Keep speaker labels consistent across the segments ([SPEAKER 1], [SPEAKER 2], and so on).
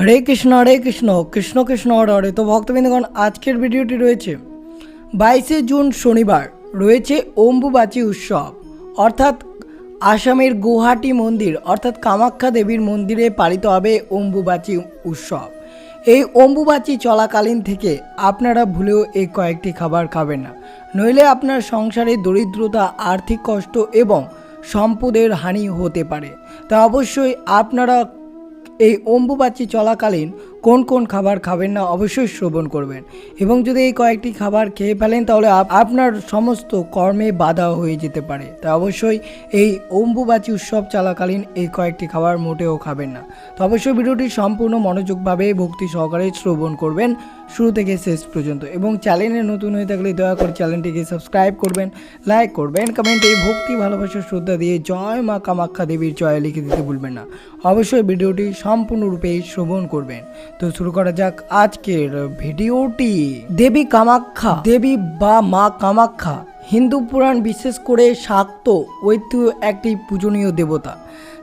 [SPEAKER 1] হরে কৃষ্ণ হরে কৃষ্ণ কৃষ্ণ কৃষ্ণ, হরে হরে। তো ভক্তবৃন্দগণ, আজকের ভিডিওটি রয়েছে বাইশে জুন শনিবার, রয়েছে অম্বুবাচী উৎসব। অর্থাৎ আসামের গুয়াহাটি মন্দির, অর্থাৎ কামাখ্যা দেবীর মন্দিরে পালিত হবে অম্বুবাচী উৎসব। এই অম্বুবাচী চলাকালীন থেকে আপনারা ভুলেও এই কয়েকটি খাবার খাবেন না। নইলে আপনার সংসারে দরিদ্রতা, আর্থিক কষ্ট এবং সম্পদের হানি হতে পারে। তা অবশ্যই আপনারা এই অম্বুবাচী চলাকালীন কোন কোন খাবার খাবেন না অবশ্যই শ্রবণ করবেন। এবং যদি এই কয়েকটি খাবার খেয়ে ফেলেন, তাহলে আপনার সমস্ত কর্মে বাধা হয়ে যেতে পারে। তাই অবশ্যই এই অম্বুবাচী উৎসব চলাকালীন এই কয়েকটি খাবার মোটেও খাবেন না। তো অবশ্যই ভিডিওটি সম্পূর্ণ মনোযোগভাবে ভক্তি সহকারে শ্রবণ করবেন। শুরু থেকে শেষ পর্যন্ত। এবং চ্যানেলে নতুন হয়ে থাকলে দয়া করে চ্যানেলটিকে সাবস্ক্রাইব করবেন, লাইক করবেন কমেন্টে ভক্তি, ভালোবাসা, শ্রদ্ধা দিয়ে জয় মা কামাখ্যা দেবীর জয় লিখে দিতে ভুলবেন না। অবশ্যই ভিডিওটি সম্পূর্ণরূপে শ্রবণ করবেন। তো শুরু করা যাক আজকের ভিডিওটি। দেবী কামাখ্যা, দেবী বা মা কামাখ্যা, হিন্দু পুরাণ বিশেষ করে শাক্ত ঐতিহ্য একটি পূজনীয় দেবতা।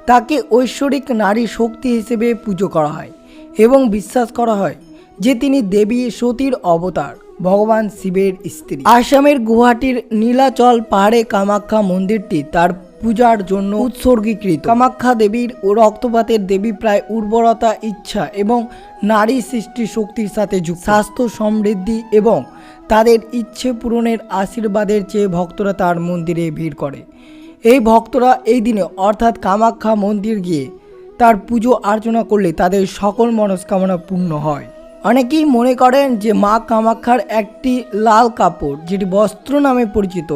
[SPEAKER 1] তাকে ঐশ্বরিক নারী শক্তি হিসেবে পুজো করা হয় এবং বিশ্বাস করা হয় যে তিনি দেবী সতীর অবতার, ভগবান শিবের স্ত্রী। আসামের গুয়াহাটির নীলাচল পাহাড়ে কামাখ্যা মন্দিরটি তার পূজার জন্য উৎসর্গীকৃত। কামাখ্যা দেবীর ও রক্তপাতের দেবী প্রায় উর্বরতা, ইচ্ছা এবং নারী সৃষ্টি শক্তির সাথে যুক্ত। স্বাস্থ্য সমৃদ্ধি এবং তাদের ইচ্ছে পূরণের আশীর্বাদের চেয়ে ভক্তরা তার মন্দিরে ভিড় করে। এই ভক্তরা এই দিনে অর্থাৎ কামাখ্যা মন্দির গিয়ে তার পুজো অর্চনা করলে তাদের সকল মনস্কামনা পূর্ণ হয়। অনেকেই মনে করেন যে মা কামাখ্যার একটি লাল কাপড়, যেটি বস্ত্র নামে পরিচিত,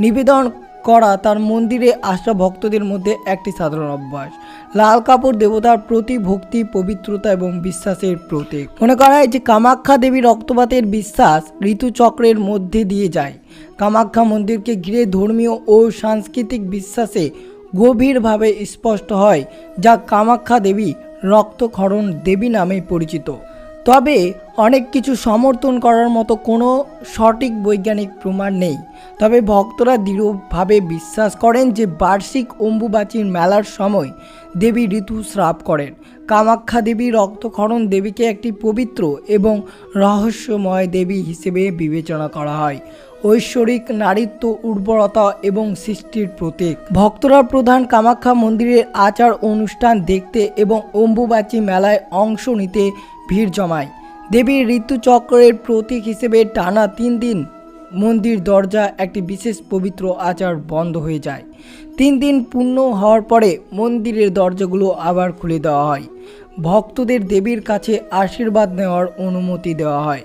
[SPEAKER 1] নিবেদন করা তার মন্দিরে আসা ভক্তদের মধ্যে একটি সাধারণ অভ্যাস। লাল কাপড় দেবতার প্রতি ভক্তি, পবিত্রতা এবং বিশ্বাসের প্রতীক। মনে করা হয় যে কামাখ্যা দেবীর রক্তপাতের বিশ্বাস ঋতুচক্রের মধ্যে দিয়ে যায়। কামাখ্যা মন্দিরকে ঘিরে ধর্মীয় ও সাংস্কৃতিক বিশ্বাসে গভীরভাবে স্পষ্ট হয় যা কামাখ্যা দেবী রক্তক্ষরণ দেবী নামে পরিচিত। তবে অনেক কিছু সমর্থন করার মতো কোনো সঠিক বৈজ্ঞানিক প্রমাণ নেই। তবে ভক্তরা দৃঢ়ভাবে বিশ্বাস করেন যে বার্ষিক অম্বুবাচীর মেলার সময় দেবী ঋতুস্রাব করেন। কামাখ্যা দেবী রক্তক্ষরণ দেবীকে একটি পবিত্র এবং রহস্যময় দেবী হিসেবে বিবেচনা করা হয়। ঐশ্বরিক নারীত্ব, উর্বরতা এবং সৃষ্টির প্রতীক। ভক্তরা প্রধান কামাখ্যা মন্দিরের আচার অনুষ্ঠান দেখতে এবং অম্বুবাচী মেলায় অংশ নিতে ভিড় জমায়। দেবীর ঋতুচক্রের প্রতীক হিসেবে টানা তিন দিন মন্দির দরজা একটি বিশেষ পবিত্র আচার বন্ধ হয়ে যায়। তিন দিন পূর্ণ হওয়ার পরে মন্দিরের দরজাগুলো আবার খুলে দেওয়া হয়। ভক্তদের দেবীর কাছে আশীর্বাদ নেওয়ার অনুমতি দেওয়া হয়।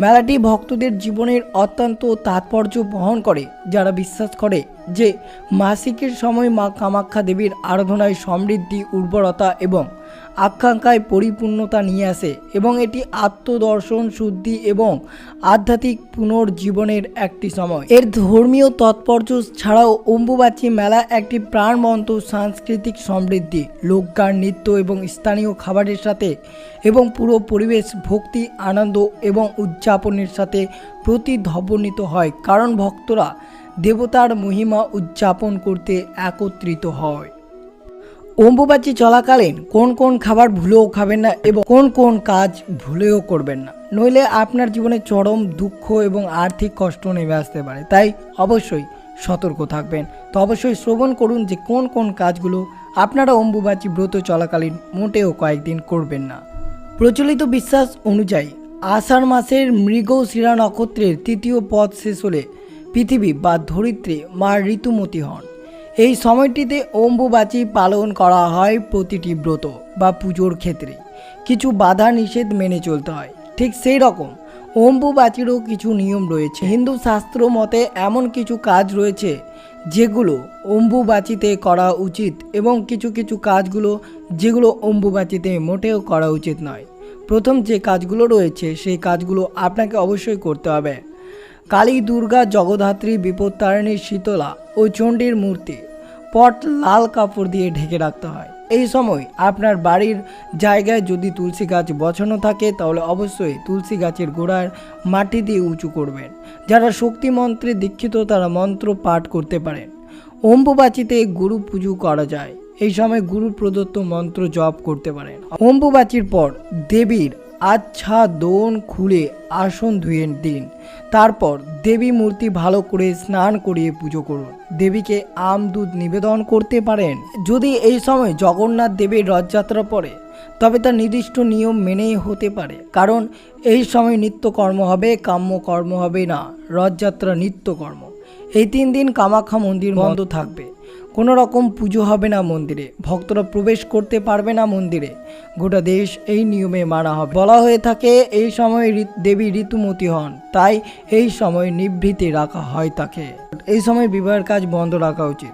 [SPEAKER 1] মেলাটি ভক্তদের জীবনের অত্যন্ত তাৎপর্য বহন করে। যারা বিশ্বাস করে যে মাসিকের সময় মা কামাখ্যা দেবীর আরাধনায় সমৃদ্ধি, উর্বরতা এবং আকাঙ্ক্ষায় পরিপূর্ণতা নিয়ে আসে এবং এটি আত্মদর্শন, শুদ্ধি এবং আধ্যাত্মিক পুনর্জীবনের একটি সময়। এর ধর্মীয় তাৎপর্য ছাড়াও অম্বুবাচী মেলা একটি প্রাণবন্ত সাংস্কৃতিক সমৃদ্ধি। লোকগান, নৃত্য এবং স্থানীয় খাবারের সাথে এবং পুরো পরিবেশ, ভক্তি, আনন্দ এবং উদযাপনের সাথে প্রতিধ্বনিত হয়। কারণ ভক্তরা দেবতার মহিমা উদযাপন করতে একত্রিত হয়। অম্বুবাচী চলাকালীন কোন কোন খাবার ভুলেও খাবেন না এবং কোন কোন কাজ ভুলেও করবেন না। নইলে আপনার জীবনে চরম দুঃখ এবং আর্থিক কষ্ট নেমে আসতে পারে। তাই অবশ্যই সতর্ক থাকবেন। তো অবশ্যই শ্রবণ করুন যে কোন কোন কাজগুলো আপনারা অম্বুবাচী ব্রত চলাকালীন মোটেও কয়েকদিন করবেন না। প্রচলিত বিশ্বাস অনুযায়ী আষাঢ় মাসের মৃগশিরা নক্ষত্রের তৃতীয় পদ শেষ হলে পৃথিবী বা ধরিত্রী মা ঋতুমতি হন। এই সময়টিতে অম্বুবাচী পালন করা হয় প্রতিটি ব্রত বা পুজোর ক্ষেত্রে। কিছু বাধা নিষেধ মেনে চলতে হয়। ঠিক সেই রকম অম্বুবাচীরও কিছু নিয়ম রয়েছে। হিন্দু শাস্ত্র মতে এমন কিছু কাজ রয়েছে যেগুলো অম্বুবাচিতে করা উচিত এবং কিছু কিছু কাজগুলো যেগুলো অম্বুবাচিতে মোটেও করা উচিত নয়। প্রথম যে কাজগুলো রয়েছে সেই কাজগুলো আপনাকে অবশ্যই করতে হবে। কালী দুর্গা জগদ্ধাত্রী বিপত্তারিণী শীতলা ও চণ্ডীর মূর্তি পট লাল কাপড় দিয়ে ঢেকে রাখতে হয়। এই সময় আপনার বাড়ির জায়গায় যদি তুলসী গাছ বসানো থাকে, তাহলে অবশ্যই তুলসী গাছের গোড়ার মাটি দিয়ে উঁচু করবেন। যারা শক্তি মন্ত্রে দীক্ষিত, তারা মন্ত্র পাঠ করতে পারেন। অম্বুবাচিতে গুরু পুজো করা যায়। এই সময় গুরু প্রদত্ত মন্ত্র জপ করতে পারেন। অম্বুবাচীর পর দেবীর আচ্ছা দোন খুলে আসন ধুয়ে দিন। তারপর দেবী মূর্তি ভালো করে স্নান করিয়ে পুজো করুন। দেবীকে আম দুধ নিবেদন করতে পারেন। যদি এই সময় জগন্নাথ দেবীর রথযাত্রা পড়ে, তবে তার নির্দিষ্ট নিয়ম মেনেই হতে পারে। কারণ এই সময় নিত্যকর্ম হবে, কাম্য কর্ম হবে না। রথযাত্রা নিত্যকর্ম। এই তিন দিন কামাখ্যা মন্দির বন্ধ থাকবে। কোনো রকম পুজো হবে না মন্দিরে। ভক্তরা প্রবেশ করতে পারবে না মন্দিরে। গোটা দেশ এই নিয়মে মানা হবে। বলা হয়ে থাকে, এই সময় দেবী ঋতুমতি হন, তাই এই সময় নিভৃতে রাখা হয় তাকে। এই সময় বিবাহের কাজ বন্ধ রাখা উচিত।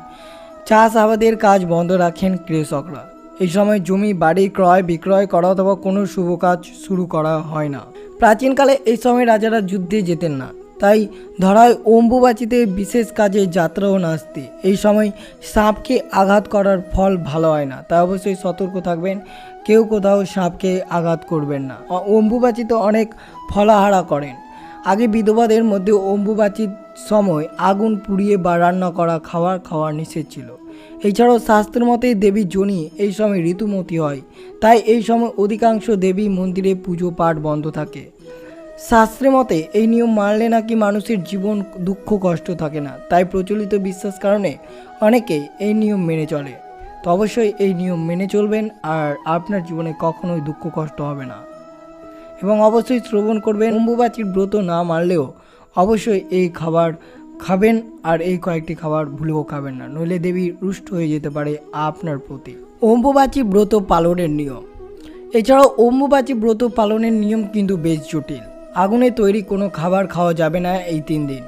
[SPEAKER 1] চাষ আবাদের কাজ বন্ধ রাখেন কৃষকরা। এই সময় জমি, বাড়ি ক্রয়, বিক্রয় করা অথবা কোনো শুভ কাজ শুরু করা হয় না। প্রাচীনকালে এই সময় রাজারা যুদ্ধে যেতেন না। তাই ধরায় অম্বুবাচিতে বিশেষ কাজে যাত্রাও ও নাস্তি এই সময় সাপকে আঘাত করার ফল ভালো হয় না, তাই অবশ্যই সতর্ক থাকবেন। কেউ কোথাও সাপকে আঘাত করবেন না। অম্বুবাচিতে অনেক ফলাহারা করেন। আগে বিধবাদের মধ্যে অম্বুবাচির সময় আগুন পুড়িয়ে বা রান্না করা, খাবার খাওয়া নিষেধ ছিল। এছাড়াও শাস্ত্র মতে দেবী জনি এই সময় ঋতুমতি হয়। তাই এই সময় অধিকাংশ দেবী মন্দিরে পুজো পাঠ বন্ধ থাকে। শাস্ত্রে মতে, এই নিয়ম মানলে নাকি মানুষের জীবন দুঃখ, কষ্ট থাকে না। তাই প্রচলিত বিশ্বাস কারণে অনেকেই এই নিয়ম মেনে চলে। তো অবশ্যই এই নিয়ম মেনে চলবেন আর আপনার জীবনে কখনোই দুঃখ, কষ্ট হবে না। এবং অবশ্যই শ্রবণ করবেন। অম্বুবাচীর ব্রত না মানলেও অবশ্যই এই খাবার খাবেন আর এই কয়েকটি খাবার ভুলেও খাবেন না। নইলে দেবী রুষ্ট হয়ে যেতে পারে আপনার প্রতি। অম্বুবাচী ব্রত পালনের নিয়ম। এছাড়াও অম্বুবাচী ব্রত পালনের নিয়ম কিন্তু বেশ জটিল। আগুনে তৈরি কোনো খাবার খাওয়া যাবে না এই তিন দিন।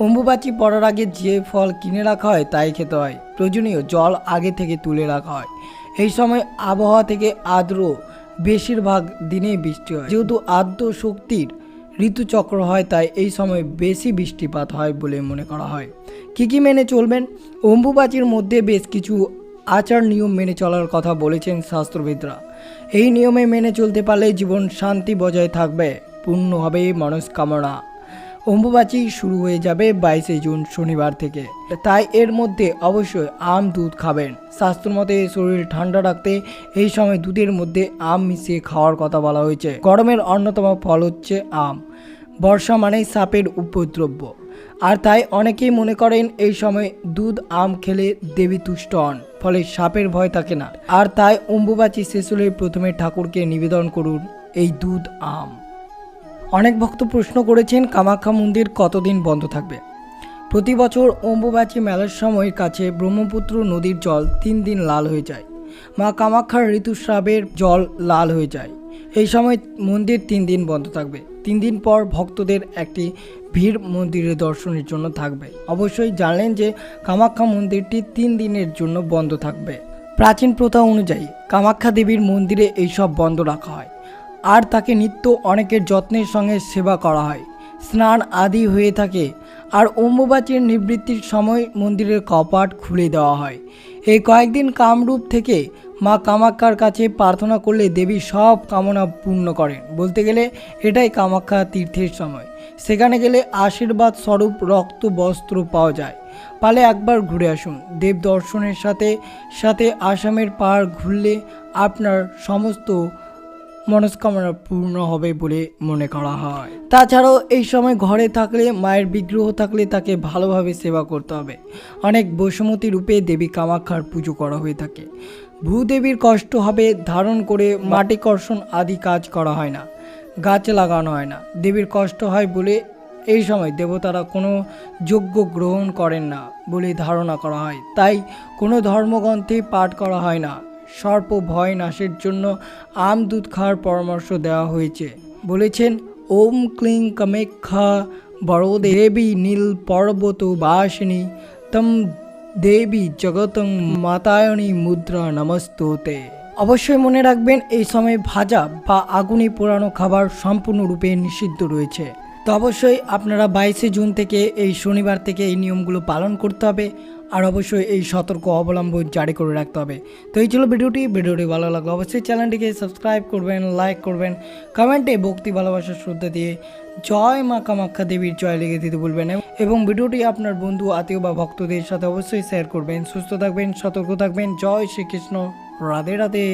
[SPEAKER 1] অম্বুবাচী পড়ার আগে যে ফল কিনে রাখা হয় তাই খেতে হয়। প্রয়োজনীয় জল আগে থেকে তুলে রাখা হয়। এই সময় আবহাওয়া থেকে আর্দ্র, বেশিরভাগ দিনেই বৃষ্টি হয়। যেহেতু আর্দ্র শক্তির ঋতুচক্র হয়, তাই এই সময় বেশি বৃষ্টিপাত হয় বলে মনে করা হয়। কী কী মেনে চলবেন? অম্বুবাচীর মধ্যে বেশ কিছু আচার নিয়ম মেনে চলার কথা বলেছেন শাস্ত্রবিদরা। এই নিয়মে মেনে চলতে পারলে জীবন শান্তি বজায় থাকবে। পূর্ণ হবে মনস্কামনা। অম্বুবাচী শুরু হয়ে যাবে বাইশে জুন শনিবার থেকে। তাই এর মধ্যে অবশ্যই আম দুধ খাবেন। স্বাস্থ্য মতে শরীর ঠান্ডা রাখতে এই সময় দুধের মধ্যে আম মিশিয়ে খাওয়ার কথা বলা হয়েছে। গরমের অন্যতম ফল হচ্ছে আম। বর্ষা মানেই সাপের উপদ্রব্য। আর তাই অনেকেই মনে করেন এই সময় দুধ আম খেলে দেবী তুষ্ট হন, ফলে সাপের ভয় থাকে না। আর তাই অম্বুবাচী শেষ হলে প্রথমে ঠাকুরকে নিবেদন করুন, এই দুধ আম। অনেক ভক্ত প্রশ্ন করেছেন কামাখ্যা মন্দির কতদিন বন্ধ থাকবে। প্রতি বছর অম্বুবাচী মেলার সময় কাছে ব্রহ্মপুত্র নদীর জল তিন দিন লাল হয়ে যায়। মা কামাখ্যার ঋতুস্রাবের জল লাল হয়ে যায়। এই সময় মন্দির তিন দিন বন্ধ থাকবে। তিন দিন পর ভক্তদের একটি ভিড় মন্দিরে দর্শনের জন্য থাকবে। অবশ্যই জানলেন যে কামাখ্যা মন্দিরটি তিন দিনের জন্য বন্ধ থাকবে। প্রাচীন প্রথা অনুযায়ী কামাখ্যা দেবীর মন্দিরে এইসব বন্ধ রাখা হয়। আর তাকে নিত্য অনেকের যত্নের সঙ্গে সেবা করা হয়। স্নান আদি হয়ে থাকে আর অম্বুবাচীর নিবৃত্তির সময় মন্দিরের কপাট খুলে দেওয়া হয়। এই কয়েকদিন কামরূপ থেকে মা কামাক্ষার কাছে প্রার্থনা করলে দেবী সব কামনা পূর্ণ করেন। বলতে গেলে এটাই কামাখ্যা তীর্থের সময়। সেখানে গেলে আশীর্বাদ স্বরূপ রক্ত বস্ত্র পাওয়া যায়। পালে একবার ঘুরে আসুন। দেব দর্শনের সাথে সাথে আসামের পাহাড় ঘুরলে আপনার সমস্ত মনস্কামনা পূর্ণ হবে বলে মনে করা হয়। তাছাড়াও এই সময় ঘরে থাকলে, মায়ের বিগ্রহ থাকলে তাকে ভালোভাবে সেবা করতে হবে। অনেক বসুমতী রূপে দেবী কামাখ্যার পুজো করা হয়ে থাকে। ভূদেবীর কষ্ট হবে ধারণ করে মাটি কর্ষণ আদি কাজ করা হয় না। গাছ লাগানো হয় না। দেবীর কষ্ট হয় বলে এই সময় দেবতারা কোনো যজ্ঞ গ্রহণ করেন না বলে ধারণা করা হয়। তাই কোনো ধর্মগ্রন্থে পাঠ করা হয় না। সর্প ভয় নাশের জন্য আম দুধ খাওয়ার পরামর্শ দেওয়া হয়েছে। বলেছেন, ওম ক্লিং কামেক্ষা বড় দেবী নীল পর্বত বাসিনী তম দেবী জগতং মাতায়নী মুদ্রা নমস্ততে। অবশ্যই মনে রাখবেন, এই সময় ভাজা বা আগুনে পোড়ানো খাবার সম্পূর্ণরূপে নিষিদ্ধ রয়েছে। তো অবশ্যই আপনারা বাইশে জুন থেকে এই শনিবার থেকে এই নিয়মগুলো পালন করতে হবে। আর অবশ্যই এই সতর্ক অবলম্বন জারি করে রাখতে হবে। তো এই ছিল ভিডিওটি। ভিডিওটি ভালো লাগল অবশ্যই চ্যানেলটিকে সাবস্ক্রাইব করবেন, লাইক করবেন, কমেন্টে ভক্তি ভালোবাসার শ্রদ্ধা দিয়ে জয় মা কামাখ্যা দেবীর জয় লেগে দিতে বলবেন এবং ভিডিওটি আপনার বন্ধু, আত্মীয় বা ভক্তদের সাথে অবশ্যই শেয়ার করবেন। সুস্থ থাকবেন, সতর্ক থাকবেন। জয় শ্রীকৃষ্ণ। রাধে রাধে।